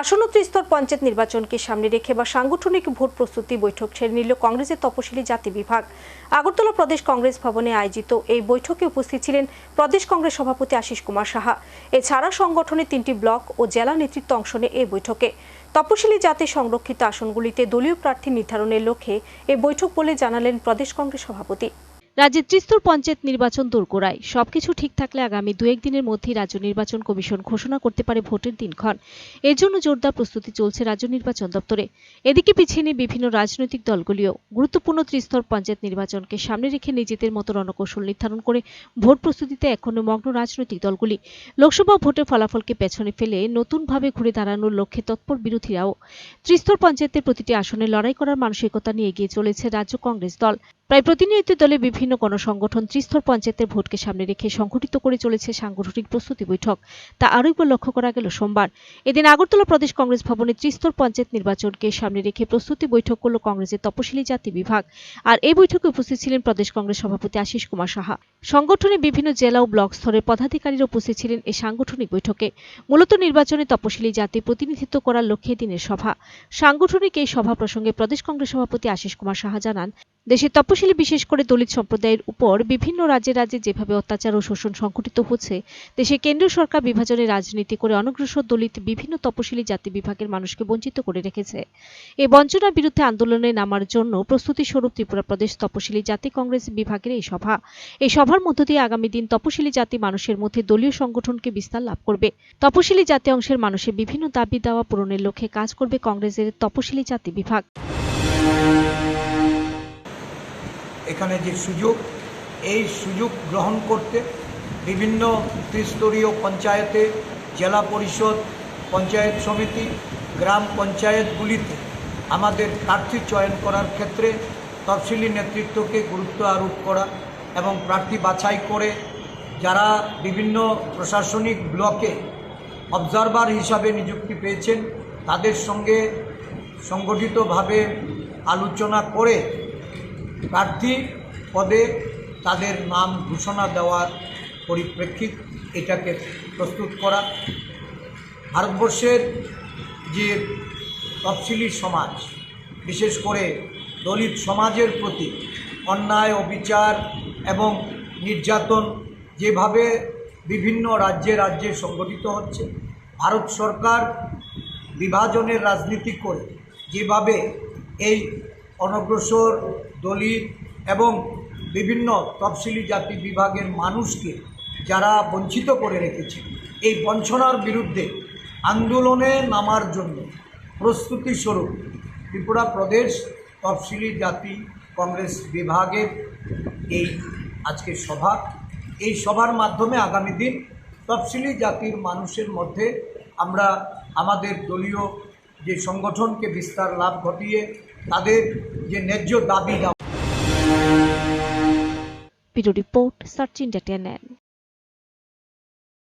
আসন্ন ত্রিস্তর পঞ্চায়েত নির্বাচনকে সামনে রেখে বা সাংগঠনিক ভোট প্রস্তুতি বৈঠক ছেড়ে নিল কংগ্রেসের তপশিলি জাতি বিভাগ। আগরতলা প্রদেশ কংগ্রেস ভবনে আয়োজিত এই বৈঠকে উপস্থিত ছিলেন প্রদেশ কংগ্রেস সভাপতি আশিস কুমার সাহা। এছাড়া সংগঠনের তিনটি ব্লক ও জেলা নেতৃত্ব অংশ নেয় এই বৈঠকে। তপশিলি জাতি সংরক্ষিত আসনগুলিতে দলীয় প্রার্থী নির্ধারণের লক্ষ্যে এই বৈঠক বলে জানালেন প্রদেশ কংগ্রেস সভাপতি। রাজ্যের ত্রিস্তর পঞ্চায়েত নির্বাচন দোরগোড়ায় সবকিছু ঠিক থাকলে আগামী দু একদিনের মধ্যেই রাজ্য নির্বাচন কমিশন ঘোষণা করতে পারে ভোটের দিনক্ষণ। এর জন্য জোরদার প্রস্তুতি চলছে রাজ্য নির্বাচন দপ্তরে। এদিকে পিছিয়ে নেই বিভিন্ন রাজনৈতিক দলগুলিও। গুরুত্বপূর্ণ ত্রিস্তর পঞ্চায়েত নির্বাচনকে সামনে রেখে নিজেদের মতো রণকৌশল নির্ধারণ করে ভোট প্রস্তুতিতে এখনও মগ্ন রাজনৈতিক দলগুলি। লোকসভা ভোটের ফলাফলকে পেছনে ফেলে নতুনভাবে ঘুরে দাঁড়ানোর লক্ষ্যে তৎপর বিরোধীরাও। ত্রিস্তর পঞ্চায়েতের প্রতিটি আসনে লড়াই করার মানসিকতা নিয়ে এগিয়ে চলেছে রাজ্য কংগ্রেস দল। প্রায় প্রতিনিয়ত দলে বিভিন্ন গণসংগঠন ত্রিস্তর পঞ্চায়েতের ভোটকে সামনে রেখে সংগঠিত করে চলেছে সাংগঠনিক প্রস্তুতি বৈঠক। তা আরও একবার লক্ষ্য করা গেল সোমবার। এদিন আগরতলা প্রদেশ কংগ্রেস ভবনে ত্রিস্তর পঞ্চায়েত নির্বাচনকে সামনে রেখে প্রস্তুতি বৈঠক করল কংগ্রেসের তপশিলি জাতি বিভাগ। আর এই বৈঠকে উপস্থিত ছিলেন প্রদেশ কংগ্রেস সভাপতি আশিস কুমার সাহা। সংগঠনের বিভিন্ন জেলা ও ব্লক স্তরের পদাধিকারীরা উপস্থিত ছিলেন এই সাংগঠনিক বৈঠকে। মূলত নির্বাচনে তপশিলি জাতি প্রতিনিধিত্ব করার লক্ষ্যে দিনের সভা। সাংগঠনিক এই সভা প্রসঙ্গে প্রদেশ কংগ্রেস সভাপতি আশিস কুমার সাহা জানান দেশের তপশিলি বিশেষ করে দলিত সম্প্রদায়ের উপর বিভিন্ন রাজ্যে রাজ্যে যেভাবে অত্যাচার ও শোষণ সংঘটিত হচ্ছে, দেশে কেন্দ্রীয় সরকার বিভাজনের রাজনীতি করে অনগ্রসর দলিত বিভিন্ন তপশিলি জাতি বিভাগের মানুষকে বঞ্চিত করে রেখেছে। এই বঞ্চনার বিরুদ্ধে আন্দোলনে নামার জন্য প্রস্তুতি স্বরূপ ত্রিপুরা প্রদেশ তপশিলি জাতি কংগ্রেস বিভাগের এই সভা। এই সভার মধ্য দিয়ে আগামী দিন তপশিলি জাতি মানুষের মধ্যে দলীয় সংগঠনকে বিস্তার লাভ করবে। তপশিলি জাতি অংশের মানুষের বিভিন্ন দাবি দাওয়া পূরণের লক্ষ্যে কাজ করবে কংগ্রেসের তপশিলি জাতি বিভাগ। এখানে যে সুযোগ, এই সুযোগ গ্রহণ করতে বিভিন্ন ত্রিস্তরীয় পঞ্চায়েতে, জেলা পরিষদ, পঞ্চায়েত সমিতি, গ্রাম পঞ্চায়েতগুলিতে আমাদের প্রার্থী চয়ন করার ক্ষেত্রে তফসিলি নেতৃত্বকে গুরুত্ব আরোপ করা এবং প্রার্থী বাছাই করে যারা বিভিন্ন প্রশাসনিক ব্লকে অবজারভার হিসাবে নিযুক্তি পেয়েছেন, তাদের সঙ্গে সংগঠিতভাবে আলোচনা করে প্রার্থী পদে তাদের নাম ঘোষণা দেওয়ার পরিপ্রেক্ষিত এটাকে প্রস্তুত করা। ভারতবর্ষের যে তফসিলি সমাজ, বিশেষ করে দলিত সমাজের প্রতি অন্যায়, অবিচার এবং নির্যাতন যেভাবে বিভিন্ন রাজ্যে রাজ্যে সংগঠিত হচ্ছে, ভারত সরকার বিভাজনের রাজনীতি করে যেভাবে এই অনগ্রসর, দলিত এবং বিভিন্ন তফসিলি জাতি বিভাগের মানুষকে যারা বঞ্চিত করে রেখেছে। এই বঞ্চনার বিরুদ্ধে আন্দোলনে নামার জন্য প্রস্তুতি স্বরূপ ত্রিপুরা প্রদেশ তফসিলি জাতি কংগ্রেস বিভাগের এই আজকের সভা। এই সভার মাধ্যমে আগামী দিন তফসিলি জাতির মানুষের মধ্যে আমরা আমাদের দলীয় যে সংগঠনকে বিস্তার লাভ ঘটিয়ে তাদের যে ন্যায্য দাবি ব্যুরো রিপোর্ট সার্চ ইন্ডিয়া